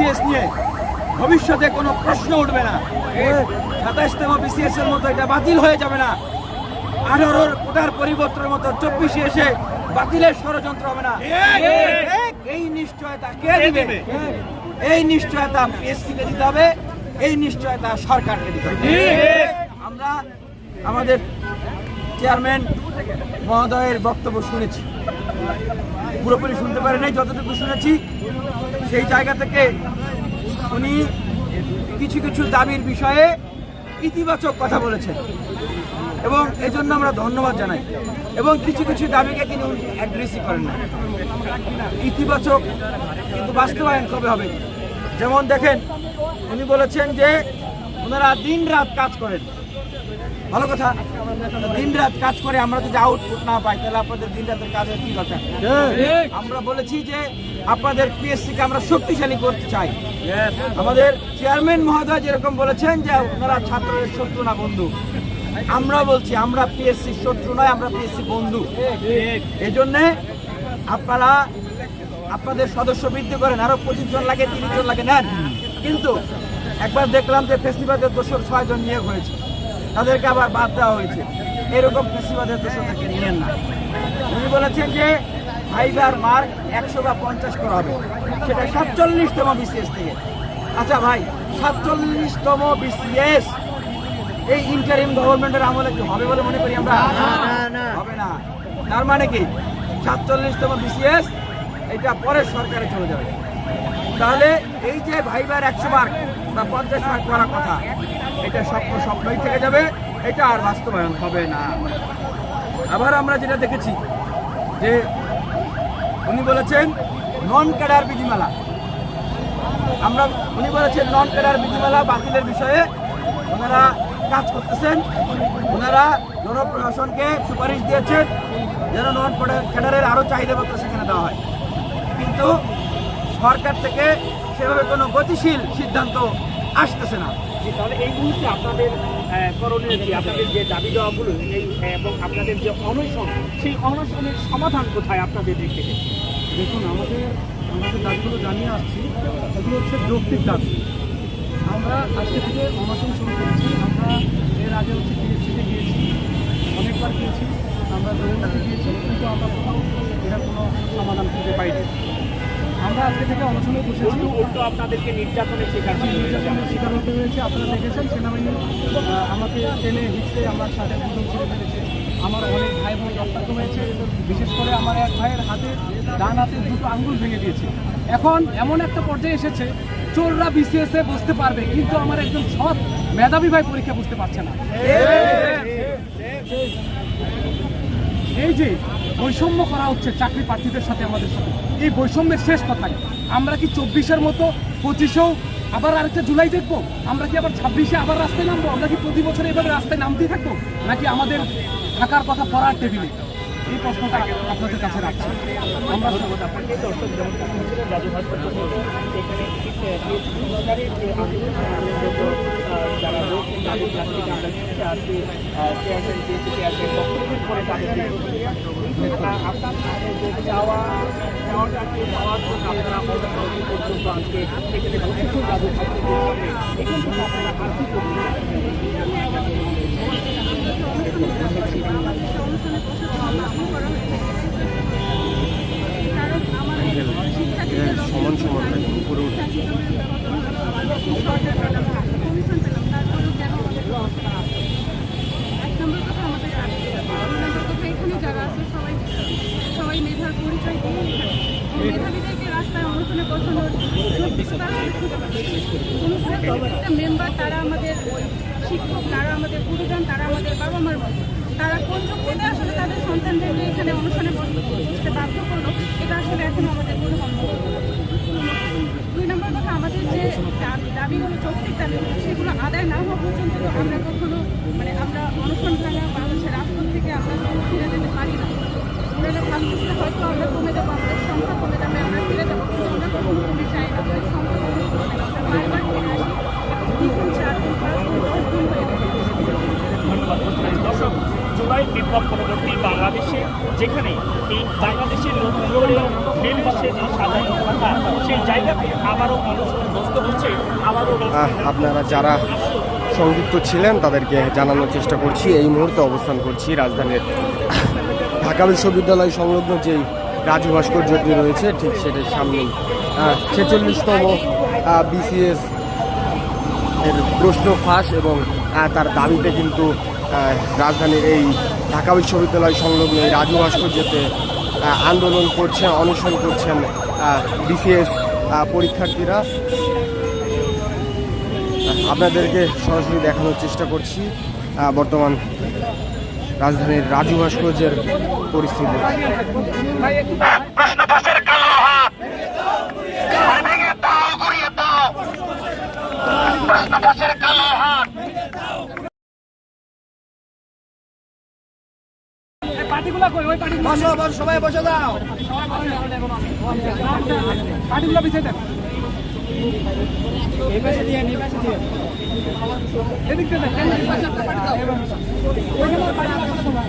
BCS নিয়ে ভবিষ্যতে কোনো প্রশ্ন উঠবে না। সাতাশতম বিসিএস এর মতো এটা বাতিল হয়ে যাবে না। আঠারোর কোটার পরিবর্তনের মতো চব্বিশে এসে বাতিলের ষড়যন্ত্র হবে না। এই নিশ্চয়তা কে দিবে? এই নিশ্চয়তা পিএসসি কে দিতে হবে। এই নিশ্চয়তা সরকারকে দিতে হবে। আমরা আমাদের চেয়ারম্যান মহোদয়ের বক্তব্য শুনেছি। পুরোপুরি শুনতে পারে নাই, যতটুকু শুনেছি, সেই জায়গা থেকে উনি কিছু কিছু দাবির বিষয়ে ইতিবাচক কথা বলেছেন। এবং এজন্য আমরা ধন্যবাদ জানাই। এবং কিছু কিছু দাবিকে তিনি অ্যাড্রেসই করেন না ইতিবাচক কিন্তু বাস্তবায়ন কবে হবে? যেমন দেখেন, উনি বলেছেন যে, ওনারা দিন রাত কাজ করেন। ভালো কথা দিন রাত কাজ করে আমরা যদি আউটপুট না পাই তাহলে আপনাদের দিন রাতের কাজের কি কথা আমরা বলেছি যে আপনাদের পিএসসি কে আমরা শক্তিশালী করতে চাই। আমাদের চেয়ারম্যান মহোদয় যেরকম বলেছেন যে ওনারা ছাত্রের শত্রু না বন্ধু। আমরা বলছি আমরা পিএসসি শত্রু নয় আমরা পিএসসি বন্ধু। এই জন্যে আপনারা আপনাদের সদস্য বৃদ্ধি করেন আরও পঁচিশ জন লাগে তিরিশ জন লাগে নেন। কিন্তু একবার দেখলাম যে ফেসিবাদের দোষর ছয়জন নিয়োগ হয়েছে। তাদেরকে আবার বাদ দেওয়া হয়েছে। এরকম ফেসিবাদের দোষরদেরকে নিয়েন না। উনি বলেছেন যে ভাইবার মার্ক একশো বা পঞ্চাশ করা হবে। সেটা সাতচল্লিশতম বিসিএস থেকে। আচ্ছা ভাই সাতচল্লিশতম বিসিএস এই ইন্টারিম গভর্নমেন্টের আমলে কি হবে বলে মনে করি আমরা? হবে না। তার মানে কি? সাতচল্লিশতম বিসিএস এটা পরের সরকারে চলে যাবে। তাহলে এই যে ভাইবার একশো মার্ক বা পঞ্চাশ মার্ক করার কথা। এটা স্বপ্ন স্বপ্নই থেকে যাবে, এটা আর বাস্তবায়ন হবে না। আবার আমরা যেটা দেখেছি, যে উনি বলেছেন, নন ক্যাডার বিধিমালা। আমরা, উনি বলেছেন, নন ক্যাডার বিধিমালা বাতিলের বিষয়ে ওনারা কাজ করতেছেন। ওনারা জনপ্রশাসনকে সুপারিশ দিয়েছেন, যেন নন ক্যাডারের আরও চাহিদা চাহিদাপত্র সেখানে দেওয়া হয়। সরকার থেকে সেভাবে কোনো গতিশীল সিদ্ধান্ত আসতেছে না। তাহলে এই মুহূর্তে আপনাদের করণীয় কি? আপনাদের যে দাবি দেওয়াগুলো এই এবং আপনাদের যে অনশন সেই অনশনের সমাধান কোথায় আপনাদের দিক থেকে দেখুন আমাদের আমাদের দাবিগুলো জানিয়ে আসছি। এগুলো হচ্ছে যৌক্তিক দাবি। আমরা আজকে থেকে অনশন শুরু করেছি। আমরা এর আগে হচ্ছে পিএসসিতে গিয়েছি অনেকবার গিয়েছি। আমরা দৌড়াতে গিয়েছি কিন্তু আমরা কোথাও এটা কোনো সমাধান খুঁজে পাইনি। আমরা আজকে থেকে অনশনে বসেছি উল্টো উল্টো আপনাদেরকে নির্যাতনের শিকার। নির্যাতনের শিকার হতে হয়েছে আপনারা দেখেছেন সেনাবাহিনী আমাকে টেনে হিচড়ে আমার সাথে দুজন ছেড়ে ফেলেছে। আমার অনেক ভাই বোন রক্তাক্ত হয়েছে বিশেষ করে আমার এক ভাইয়ের হাতে ডান হাতে দুটো আঙ্গুল ভেঙে দিয়েছে। এখন এমন একটা পর্যায়ে এসেছে চোররা বিসিএস এ বসতে পারবে কিন্তু আমার একজন সৎ মেধাবী ভাই পরীক্ষা বুঝতে পারছে না। এই যে বৈষম্য করা হচ্ছে চাকরি প্রার্থীদের সাথে আমাদের সাথে। এই বৈষম্যের শেষ কথাই। আমরা কি চব্বিশের মতো পঁচিশেও আবার আরেকটা জুলাই দেখব? আমরা কি আবার ছাব্বিশে আবার রাস্তায় নামবো? আমরা কি প্রতি বছর এভাবে রাস্তায় নামতেই থাকব? নাকি আমাদের থাকার কথা পড়ার টেবিলে? এই প্রশ্নটা আপনাদের কাছে রাখছি। আমরা দর্শক যারা রয়েছেন তাদের কাছ থেকে আমরা শুনছি আজকে চেয়ারম্যান দিয়েছে চেয়ারম্যান বক্তব্য করে তাদের যে প্রতিক্রিয়া, আহ, আপনাদের যে চাওয়া চাওয়াটাকে পাওয়ার জন্য আপনারা আজকে থেকে আপনারা আর কি করবেন সমান সমান উপরে উঠে এক নম্বর কথা আমাদের কাজ দুই নম্বর কথা এখানে যারা আছে সবাই সবাই মেধার পরিচয় দিয়ে এখানে মেধাবীদেরকে রাস্তায় অনুষ্ঠানে বসানোর যোগ্যতা আমরা খুঁজে পাচ্ছি না। অনুষ্ঠানের প্রত্যেকটা মেম্বার তারা আমাদের শিক্ষক তারা আমাদের গুরুজন তারা আমাদের বাবা মার মতো তারা কোন যোগ্যতা আসলে তাদের সন্তানদের এখানে অনুষ্ঠানে বসতে বাধ্য করল, এটা আসলে এখনও আমাদের কোনো দুই নম্বর কথা, আমাদের যে দাবি- দাবিগুলো যৌক্তিক দাবিগুলো সেগুলো আদায় না হওয়া পর্যন্ত আমরা কখনো মানে আমরা অনশন ভাঙা বাংলাদেশের রাজপথ থেকে আমরা ফিরে যেতে পারি না। ওনারা ভাবতেছে হয়তো আমরা কমে যাব, আমাদের সংখ্যা কমে যাবে, আমরা ফিরে যাব, কিন্তু আমরা কখনো কমে চাই না। আমাদের সংখ্যা কমে না আমরা বারবার ফিরে আসি। দ্বিগুণ চার গুণ পাঁচ গুণ দশ গুণ হয়ে যাবে জুলাই বিপ্লব পরবর্তী বাংলাদেশে, যেখানে এই বাংলাদেশের নতুন হচ্ছে যে সাধারণ সেই জায়গাতে আবারও বসতে হচ্ছে। আবারও আপনারা যারা সংযুক্ত ছিলেন, তাদেরকে জানানোর চেষ্টা করছি। এই মুহূর্তে অবস্থান করছি রাজধানীর ঢাকা বিশ্ববিদ্যালয় সংলগ্ন যেই রাজু ভাস্কর্যটি রয়েছে, ঠিক সেটার সামনেই। ছেচল্লিশতম বিসিএস এর প্রশ্ন ফাঁস এবং তার দাবিতে কিন্তু রাজধানীর এই ঢাকা বিশ্ববিদ্যালয় সংলগ্ন এই রাজু ভাস্কর্যতে আন্দোলন করছেন, অনশন করছেন বিসিএস পরীক্ষার্থীরা। আপনাদেরকে সরাসরি দেখানোর চেষ্টা করছি বর্তমান রাজধানীর রাজু ভাস্কর্যের পরিস্থিতি কই? ওই সবাই বসে দাও। পার্টিগুলো পিছিয়ে দেন। এদিক দিয়ে দেন ওইখানে পার্টি আছে সবাই।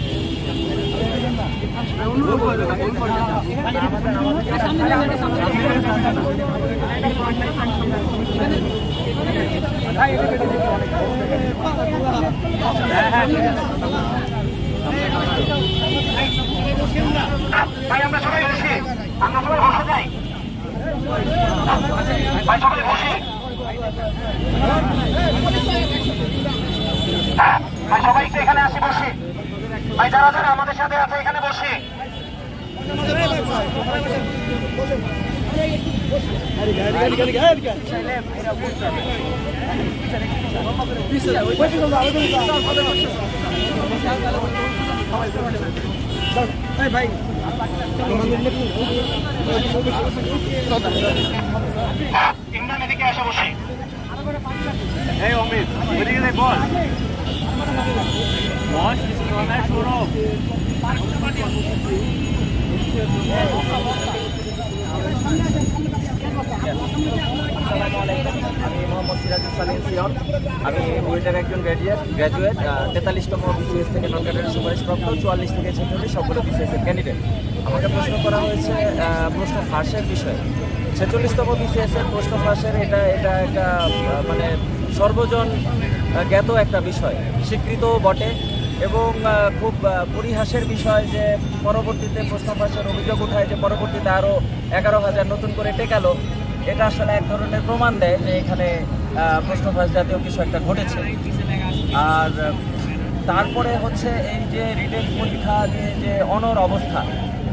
ভাই আমরা সবাই বসি। আমরা সবাই বসে যাই। ভাই সবাই বসি। ভাই সবাই একটু এখানে আসি বসি ভাই যারা যারা আমাদের সাথে আছে এখানে বসি। ইমরান এদিকে আসা বসি। এই অমিত এদিকে বল। বস। শুনো আমি মোহাম্মদ সালিম সিয়ন আমি বুয়েটের একজন গ্র্যাজুয়েট গ্র্যাজুয়েট তেতাল্লিশতম বিসিএস থেকে নন ক্যাডারের সুপারিশপ্রাপ্ত চুয়াল্লিশ থেকে ছেচল্লিশ সবগুলো বিসিএস এর ক্যান্ডিডেট আমাকে প্রশ্ন করা হয়েছে প্রশ্ন ফাঁসের বিষয়ে ছেচল্লিশতম বিসিএস এর প্রশ্ন ফাঁসের এটা এটা একটা মানে সর্বজন জ্ঞাত একটা বিষয় স্বীকৃতও বটে এবং খুব পরিহাসের বিষয় যে পরবর্তীতে প্রশ্ন ফাঁসের অভিযোগ উঠায় যে পরবর্তীতে আরও এগারো হাজার নতুন করে টেকালো, এটা আসলে এক ধরনের প্রমাণ দেয় যে এখানে প্রশ্ন জাতীয় কিছু একটা ঘটেছে। আর, তারপরে হচ্ছে এই যে রিটেন পরীক্ষা নিয়ে যে অনর অবস্থা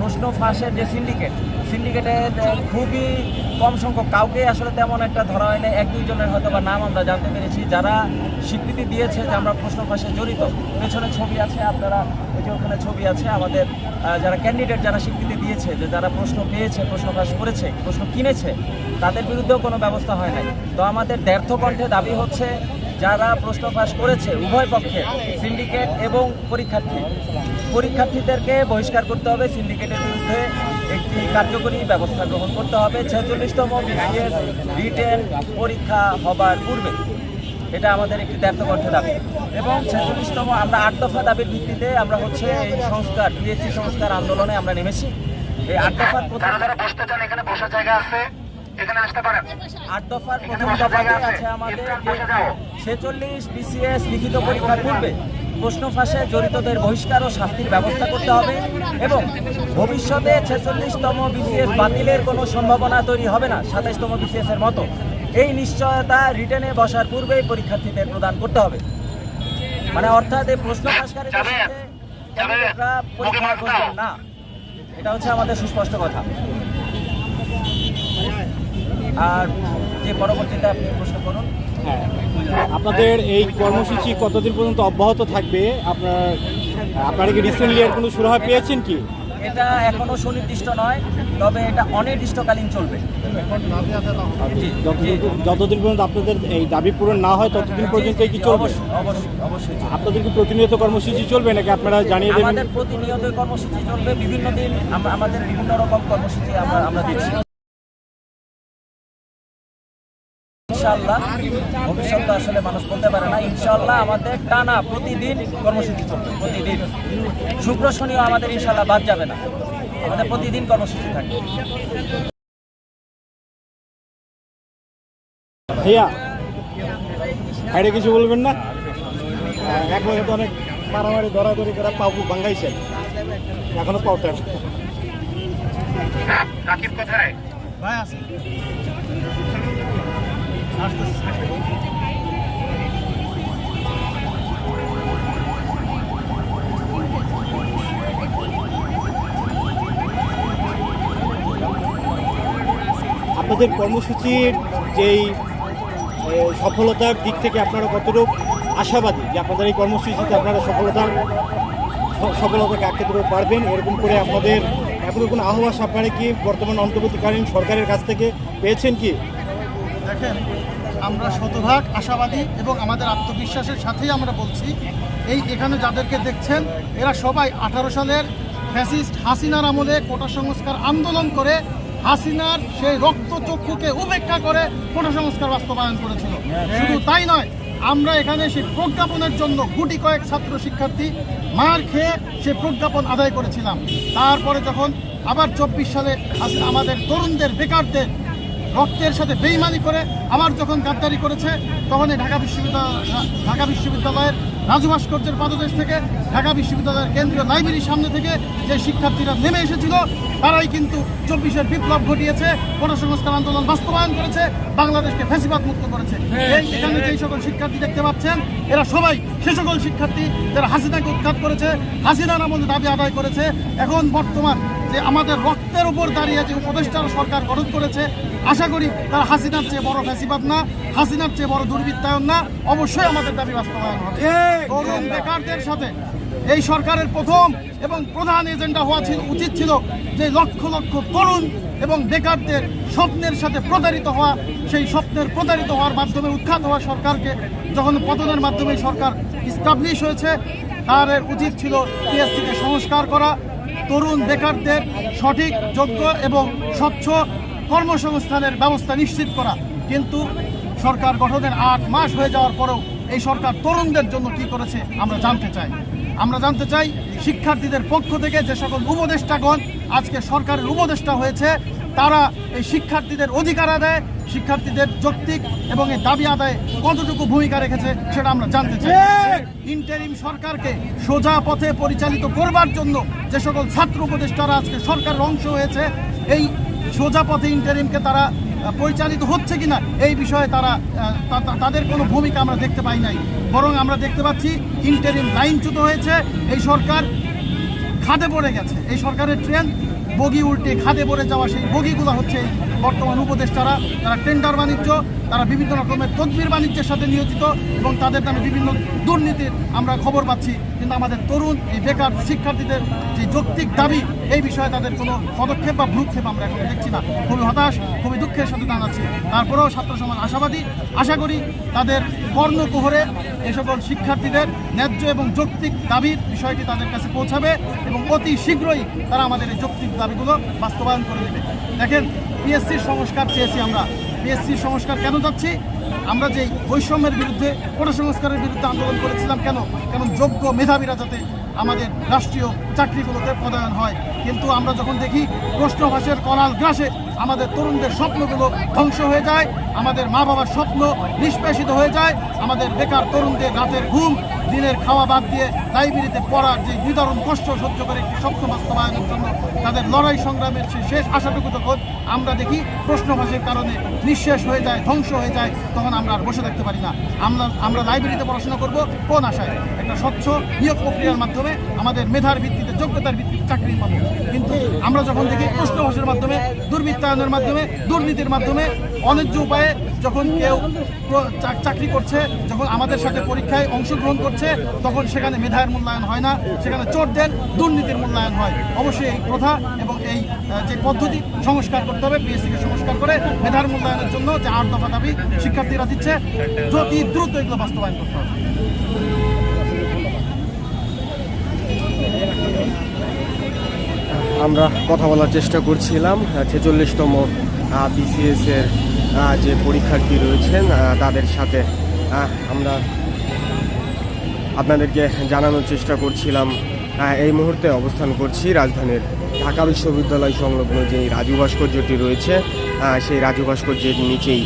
প্রশ্ন ফাঁসের যে সিন্ডিকেট সিন্ডিকেটে খুবই কম সংখ্যক কাউকে আসলে তেমন একটা ধরা হয় হয়নি। এক দুইজনের হয়তো বা নাম আমরা জানতে পেরেছি। যারা স্বীকৃতি দিয়েছে যে আমরা প্রশ্ন ফাঁসে জড়িত, পেছনে ছবি আছে, আপনারা ওই যে ওখানে ছবি আছে, আমাদের যারা ক্যান্ডিডেট যারা স্বীকৃতি দিয়েছে, যে যারা প্রশ্ন পেয়েছে, প্রশ্ন ফাঁস করেছে, প্রশ্ন কিনেছে, তাদের বিরুদ্ধেও কোনো ব্যবস্থা হয় নাই। তো আমাদের দ্ব্যর্থ কণ্ঠে দাবি হচ্ছে, যারা প্রশ্ন ফাঁস করেছে, উভয় পক্ষে সিন্ডিকেট এবং পরীক্ষার্থী পরীক্ষার্থীদেরকে বহিষ্কার করতে হবে সিন্ডিকেটের বিরুদ্ধে একটি কার্যকরী ব্যবস্থা গ্রহণ করতে হবে ছেচল্লিশতম বিসিএস রিটেন পরীক্ষা হবার পূর্বে এটা আমাদের একটি দ্ব্যর্থকণ্ঠে দাবি এবং ছেচল্লিশতম আমরা আট দফা দাবির ভিত্তিতে আমরা হচ্ছে এই সংস্কার পিএসসি সংস্কার আন্দোলনে আমরা নেমেছি এই আট দফার প্রথম বসতে চান এখানে বসার জায়গা আছে এখানে আসতে পারেন আট দফার প্রথম দফাতে আছে। আমাদের। ছেচল্লিশ বিসিএস লিখিত পরীক্ষার পূর্বে প্রশ্ন ফাঁসে জড়িতদের বহিষ্কার ও শাস্তির ব্যবস্থা করতে হবে এবং ভবিষ্যতে ছেচল্লিশতম বিসিএস বাতিলের কোনো সম্ভাবনা তৈরি হবে না সাতাইশতম বিসিএস এর মতো। এই নিশ্চয়তা রিটেনে বসার পূর্বেই পরীক্ষার্থীদের প্রদান করতে হবে। মানে অর্থাৎ এই প্রশ্ন পরীক্ষা। না। এটা হচ্ছে আমাদের সুস্পষ্ট কথা। আর যে পরবর্তীতে আপনি প্রশ্ন করুন। হ্যাঁ। আপনাদের এই কর্মসূচি কতদিন পর্যন্ত অব্যাহত থাকবে? আপনার আপনারা কি রিসেন্টলি এর কোনো সুরাহা পেয়েছেন কি? এটা এখনও সুনির্দিষ্ট নয় তবে এটা অনির্দিষ্টকালীন চলবে। যতদিন পর্যন্ত আপনাদের এই দাবি পূরণ না হয় ততদিন পর্যন্ত কি চলবে? অবশ্যই অবশ্যই অবশ্যই আপনাদের কি প্রতিনিয়ত কর্মসূচি চলবে নাকি আপনারা জানিয়ে দেবেন? আমাদের প্রতিনিয়ত কর্মসূচি চলবে বিভিন্ন দিন আমাদের বিভিন্ন রকম কর্মসূচি আমরা আমরা দিচ্ছি ইনশাআল্লাহ। ভবিষ্যৎ তো আসলে মানুষ বলতে পারে না। ইনশাল্লাহ আমাদের টানা প্রতিদিন কর্মসূচি চলবে প্রতিদিন। শুক্র শনিও আমাদের ইনশাল্লাহ বাদ যাবে না। আমাদের প্রতিদিন কর্মসূচি থাকবে ভাইয়া বাইরে কিছু বলবেন না? এক বছর তো অনেক মারামারি ধরাধরি করে পাউ ভাঙ্গাইছেন এখনও পাউটার রাকিব কোথায়? আপনাদের কর্মসূচির যেই সফলতার দিক থেকে আপনারা কতটুকু আশাবাদী যে আপনাদের এই কর্মসূচিতে আপনারা সফলতার সফলতাকে আটকে দিতে পারবেন? এরকম করে আপনাদের এখনও কোনো আহ্বাস আপনারা কি বর্তমান অন্তর্বর্তীকালীন সরকারের কাছ থেকে পেয়েছেন কি? দেখেন, আমরা শতভাগ আশাবাদী এবং আমাদের আত্মবিশ্বাসের সাথেই আমরা বলছি, এই এখানে যাদেরকে দেখছেন, এরা সবাই আঠারো সালের ফ্যাসিস্ট হাসিনার আমলে কোটা সংস্কার আন্দোলন করে হাসিনার সেই রক্তচক্ষুকে উপেক্ষা করে কোটা সংস্কার বাস্তবায়ন করেছিল। শুধু তাই নয়, আমরা এখানে সেই প্রজ্ঞাপনের জন্য গুটি কয়েক ছাত্র শিক্ষার্থী মার খেয়ে সে প্রজ্ঞাপন আদায় করেছিলাম। তারপরে যখন আবার চব্বিশ সালে আমাদের তরুণদের, বেকারদের রক্তের সাথে বেইমানি করে আবার যখন গাদ্দারি করেছে, তখন এই ঢাকা বিশ্ববিদ্যালয়, ঢাকা বিশ্ববিদ্যালয়ের রাজু ভাস্কর্যের পাদদেশ থেকে ঢাকা বিশ্ববিদ্যালয়ের কেন্দ্রীয় লাইব্রেরির সামনে থেকে যে শিক্ষার্থীরা নেমে এসেছিল, তারাই কিন্তু চব্বিশের বিপ্লব ঘটিয়েছে, গণসংস্কার আন্দোলন বাস্তবায়ন করেছে, বাংলাদেশকে ফ্যাসিবাদ মুক্ত করেছে। এই এখানে যেই সকল শিক্ষার্থী দেখতে পাচ্ছেন, এরা সবাই সে সকল শিক্ষার্থী যারা হাসিনাকে উৎখাত করেছে, হাসিনার আমলে দাবি আদায় করেছে। এখন বর্তমান যে আমাদের রক্তের উপর দাঁড়িয়ে যে উপদেষ্টার সরকার গঠন করেছে। আশা করি তারা হাসিনার চেয়ে বড় ফ্যাসিবাদ না হাসিনার চেয়ে বড় দুর্বৃত্তায়ন না অবশ্যই আমাদের দাবি বাস্তবায়ন হবে। তরুণ বেকারদের সাথে এই সরকারের প্রথম এবং প্রধান এজেন্ডা হওয়া ছিল উচিত ছিল যে লক্ষ লক্ষ তরুণ এবং বেকারদের স্বপ্নের সাথে প্রতারিত হওয়া সেই স্বপ্নের প্রতারিত হওয়ার মাধ্যমে উৎখাত হওয়া সরকারকে যখন পতনের মাধ্যমে সরকার ইস্টাবলিশ হয়েছে তার উচিত ছিল টিএসসিকে সংস্কার করা তরুণ বেকারদের সঠিক, যোগ্য এবং স্বচ্ছ কর্মসংস্থানের ব্যবস্থা নিশ্চিত করা। কিন্তু সরকার গঠনের আট মাস হয়ে যাওয়ার পরেও এই সরকার তরুণদের জন্য কি করেছে, আমরা জানতে চাই। আমরা জানতে চাই, শিক্ষার্থীদের পক্ষ থেকে যে সকল উপদেষ্টাগণ আজকে সরকারের উপদেষ্টা হয়েছে, তারা এই শিক্ষার্থীদের অধিকার আদায় শিক্ষার্থীদের যৌক্তিক এবং এই দাবি আদায়ে কতটুকু ভূমিকা রেখেছে সেটা আমরা জানতে চাই। ইন্টারিম সরকারকে সোজা পথে পরিচালিত করবার জন্য যে সকল ছাত্র উপদেষ্টারা আজকে সরকারের অংশ হয়েছে এই সোজা পথে ইন্টারিমকে তারা পরিচালিত হচ্ছে কিনা এই বিষয়ে তারা তাদের কোনো ভূমিকা আমরা দেখতে পাই নাই। বরং আমরা দেখতে পাচ্ছি ইন্টারিম লাইনচ্যুত হয়েছে এই সরকার খাদে পড়ে গেছে। এই সরকারের ট্রেন বগি উল্টে খাদে পড়ে যাওয়া সেই বগিগুলো হচ্ছে বর্তমান উপদেষ্টারা, তারা টেন্ডার বাণিজ্য, তারা বিভিন্ন রকমের তদবির বাণিজ্যের সাথে নিয়োজিত এবং তাদের নামে বিভিন্ন দুর্নীতির আমরা খবর পাচ্ছি। কিন্তু আমাদের তরুণ, এই বেকার শিক্ষার্থীদের যে যৌক্তিক দাবি, এই বিষয়ে তাদের কোনো পদক্ষেপ বা ভ্রুক্ষেপ আমরা এখন দেখছি না। খুবই হতাশ, খুবই দুঃখের সাথে জানাচ্ছি। তারপরেও ছাত্র সমাজ আশাবাদী। আশা করি তাদের কর্ণকুহরে এই সকল শিক্ষার্থীদের ন্যায্য এবং যৌক্তিক দাবির বিষয়টি তাদের কাছে পৌঁছাবে এবং অতি শীঘ্রই তারা আমাদের এই যৌক্তিক দাবিগুলো বাস্তবায়ন করে দেবে। দেখেন পিএসসির সংস্কার চেয়েছি আমরা। পিএসসির সংস্কার কেন যাচ্ছি? আমরা যে বৈষম্যের বিরুদ্ধে, কোটা সংস্কারের বিরুদ্ধে আন্দোলন করেছিলাম কেন? কেন যোগ্য মেধাবীরা যাতে আমাদের রাষ্ট্রীয় চাকরিগুলোতে পদায়ন হয়? কিন্তু আমরা যখন দেখি প্রশ্নভাষের করাল গ্রাসে আমাদের তরুণদের স্বপ্নগুলো ধ্বংস হয়ে যায়, আমাদের মা বাবার স্বপ্ন নিষ্পেষিত হয়ে যায়, আমাদের বেকার তরুণদের রাতের ঘুম দিনের খাওয়া বাদ দিয়ে লাইব্রেরিতে পড়ার যে নিদারুণ কষ্ট সহ্য করে একটি স্বপ্ন বাস্তবায়নের জন্য তাদের লড়াই সংগ্রামের সেই শেষ আশাটুকু যখন আমরা দেখি প্রশ্নভাষের কারণে নিঃশেষ হয়ে যায়, ধ্বংস হয়ে যায়, তখন আমরা আর বসে থাকতে পারি না। আমরা আমরা লাইব্রেরিতে পড়াশোনা করব কোন আশায়? একটা স্বচ্ছ নিয়োগ প্রক্রিয়ার মাধ্যমে আমাদের মেধার ভিত্তিতে, যোগ্যতার ভিত্তিতে চাকরি পাবো। কিন্তু আমরা যখন দেখি প্রশ্নভাষের মাধ্যমে, দুর্বৃত্তায়নের মাধ্যমে, দুর্নীতির মাধ্যমে অন্যায্য উপায়ে যখন কেউ চাকরি করছে, যখন আমাদের সাথে পরীক্ষায় অংশগ্রহণ করছে, তখন সেখানে মেধার মূল্যায়ন হয় না, সেখানে চোরদের দুর্নীতির মূল্যায়ন হয়। অবশ্যই এই প্রথা এবং এই যে পদ্ধতি সংস্কার করতে হবে পিএসসিকে সংস্কার করে মেধার মূল্যায়নের জন্য যে আট দফা দাবি শিক্ষার্থীরা দিচ্ছে, অতি দ্রুত এগুলো বাস্তবায়ন করতে হবে। আমরা কথা বলার চেষ্টা করছিলাম ছেচল্লিশতম বিসিএস এর যে পরীক্ষার্থী রয়েছেন তাদের সাথে আমরা আপনাদেরকে জানানোর চেষ্টা করছিলাম। এই মুহূর্তে অবস্থান করছি রাজধানীর ঢাকা বিশ্ববিদ্যালয় সংলগ্ন যে রাজু ভাস্কর্যটি রয়েছে সেই রাজু ভাস্কর্যের নিচেই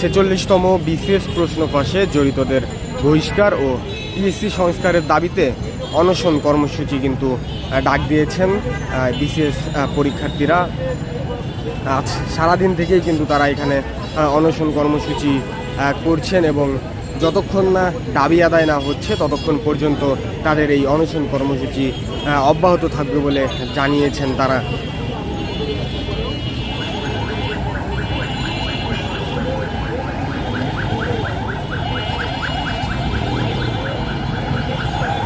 ছেচল্লিশতম বিসিএস প্রশ্ন ফাঁসে জড়িতদের বহিষ্কার ও পিএসসি সংস্কারের দাবিতে অনশন কর্মসূচি কিন্তু ডাক দিয়েছেন বিসিএস পরীক্ষার্থীরা। আজ সারাদিন থেকেই কিন্তু তারা এখানে অনশন কর্মসূচি করছেন এবং যতক্ষণ না দাবি আদায় না হচ্ছে, ততক্ষণ পর্যন্ত তাদের এই অনশন কর্মসূচি অব্যাহত থাকবে বলে জানিয়েছেন তারা।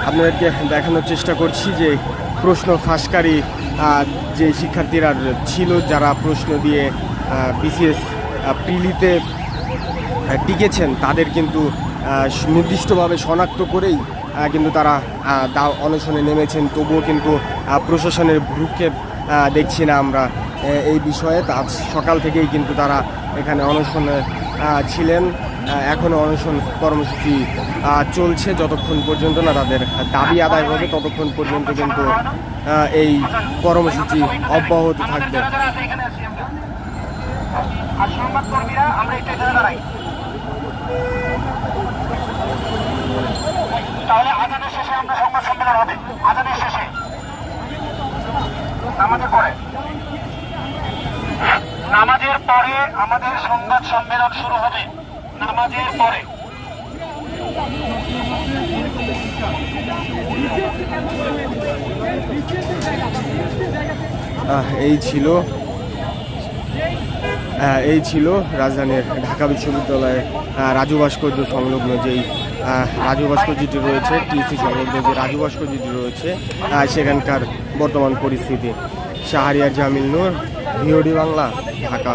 আপনাদেরকে দেখানোর চেষ্টা করছি যে প্রশ্ন ফাঁসকারী যে শিক্ষার্থীরা ছিল যারা প্রশ্ন দিয়ে বিসিএস প্রিলিতে আহ, টিকেছেন তাদের কিন্তু নির্দিষ্টভাবে শনাক্ত করেই কিন্তু তারা দা অনশনে নেমেছেন। তবুও কিন্তু প্রশাসনের ভ্রুক্ষেপ দেখছি না আমরা এই বিষয়ে। তা সকাল থেকেই কিন্তু তারা এখানে অনশনে ছিলেন। আহ, এখনও অনশন কর্মসূচি চলছে যতক্ষণ পর্যন্ত না তাদের দাবি আদায় হবে ততক্ষণ পর্যন্ত কিন্তু এই কর্মসূচি অব্যাহত থাকবে। নামাজের পরে। পরে আমাদের সংবাদ সম্মেলন শুরু হবে। নামাজের পরে। এই ছিল এই ছিল রাজধানীর ঢাকা বিশ্ববিদ্যালয়ে আহ, রাজু ভাস্কর্য সংলগ্ন যেই রাজু ভাস্কর্যটি রয়েছে টিসি সংলগ্ন যে রাজু ভাস্কর্যটি রয়েছে সেখানকার বর্তমান পরিস্থিতি। শাহরিয়ার জামিল নূর ভিওডি বাংলা ঢাকা।